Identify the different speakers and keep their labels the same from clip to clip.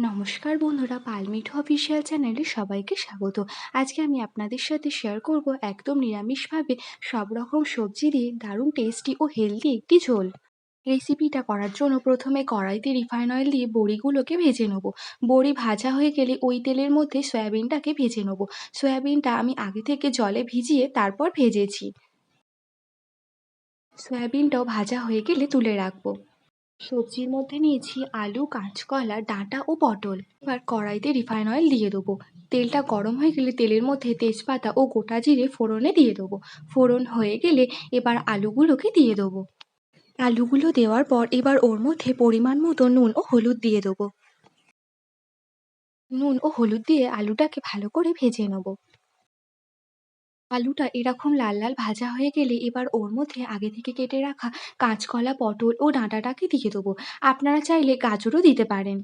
Speaker 1: নমস্কার বন্ধুরা পালমিঠু অফিসিয়াল চ্যানেলে সবাইকে স্বাগত। আজকে আমি আপনাদের সাথে শেয়ার করব একদম নিরামিষভাবে সব রকম সবজি দিয়ে দারুণ টেস্টি ও হেলদি একটি ঝোল। রেসিপিটা করার জন্য প্রথমে কড়াইতে রিফাইন অয়েল দিয়ে বড়িগুলোকে ভেজে নেব। বড়ি ভাজা হয়ে গেলে ওই তেলের মধ্যে সয়াবিনটাকে ভেজে নেব। সয়াবিনটা আমি আগে থেকে জলে ভিজিয়ে তারপর ভেজেছি। সয়াবিনটাও ভাজা হয়ে গেলে তুলে রাখব। সবজির মধ্যে নিয়েছি আলু, কাঁচকলা, ডাঁটা ও পটল। এবার কড়াইতে রিফাইন অয়েল দিয়ে দেবো। তেলটা গরম হয়ে গেলে তেলের মধ্যে তেজপাতা ও গোটা জিরে ফোড়নে দিয়ে দেবো। ফোড়ন হয়ে গেলে এবার আলুগুলোকে দিয়ে দেবো। আলুগুলো দেওয়ার পর এবার ওর মধ্যে পরিমাণ মতো নুন ও হলুদ দিয়ে দেবো। নুন ও হলুদ দিয়ে আলুটাকে ভালো করে ভেজে নেব। আলুটা এরকম লাল লাল ভাজা হয়ে গেলে এবার ওর মধ্যে আগে থেকে কেটে রাখা কাঁচকলা, পটল ও ডাঁটাটাকে দিয়ে দেবো। আপনারা চাইলে গাজরও দিতে পারেন।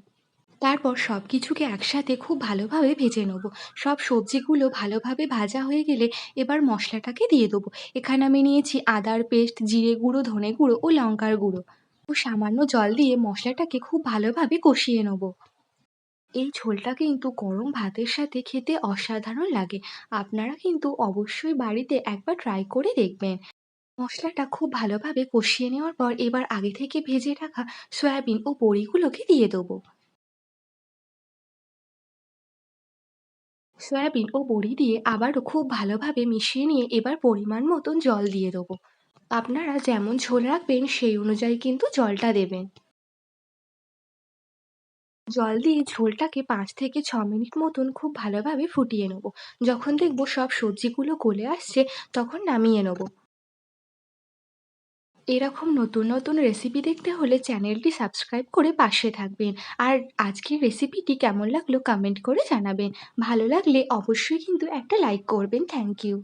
Speaker 1: তারপর সব কিছুকে একসাথে খুব ভালোভাবে ভেজে নেব। সব সবজিগুলো ভালোভাবে ভাজা হয়ে গেলে এবার মশলাটাকে দিয়ে দেবো। এখানে আমি নিয়েছি আদার পেস্ট, জিরে গুঁড়ো, ধনে গুঁড়ো ও লঙ্কার গুঁড়ো। ও সামান্য জল দিয়ে মশলাটাকে খুব ভালোভাবে কষিয়ে নেব। এই ঝোলটা কিন্তু গরম ভাতের সাথে খেতে অসাধারণ লাগে। আপনারা কিন্তু অবশ্যই বাড়িতে একবার ট্রাই করে দেখবেন। মশলাটা খুব ভালোভাবে কষিয়ে নেওয়ার পর এবার আগে থেকে ভেজে রাখা সয়াবিন ও বড়িগুলোকে দিয়ে দেবো। সয়াবিন ও বড়ি দিয়ে আবারও খুব ভালোভাবে মিশিয়ে নিয়ে এবার পরিমাণ মতন জল দিয়ে দেবো। আপনারা যেমন ঝোল রাখবেন সেই অনুযায়ী কিন্তু জলটা দেবেন। জল দিয়ে ঝোলটাকে পাঁচ থেকে ছ মিনিট মতন খুব ভালোভাবে ফুটিয়ে নেব। যখন দেখব সব সবজিগুলো গলে আসছে, তখন নামিয়ে নেব। এরকম নতুন নতুন রেসিপি দেখতে হলে চ্যানেলটি সাবস্ক্রাইব করে পাশে থাকবেন। আর আজকের রেসিপিটি কেমন লাগল কমেন্ট করে জানাবেন। ভালো লাগলে অবশ্যই কিন্তু একটা লাইক করবেন। Thank you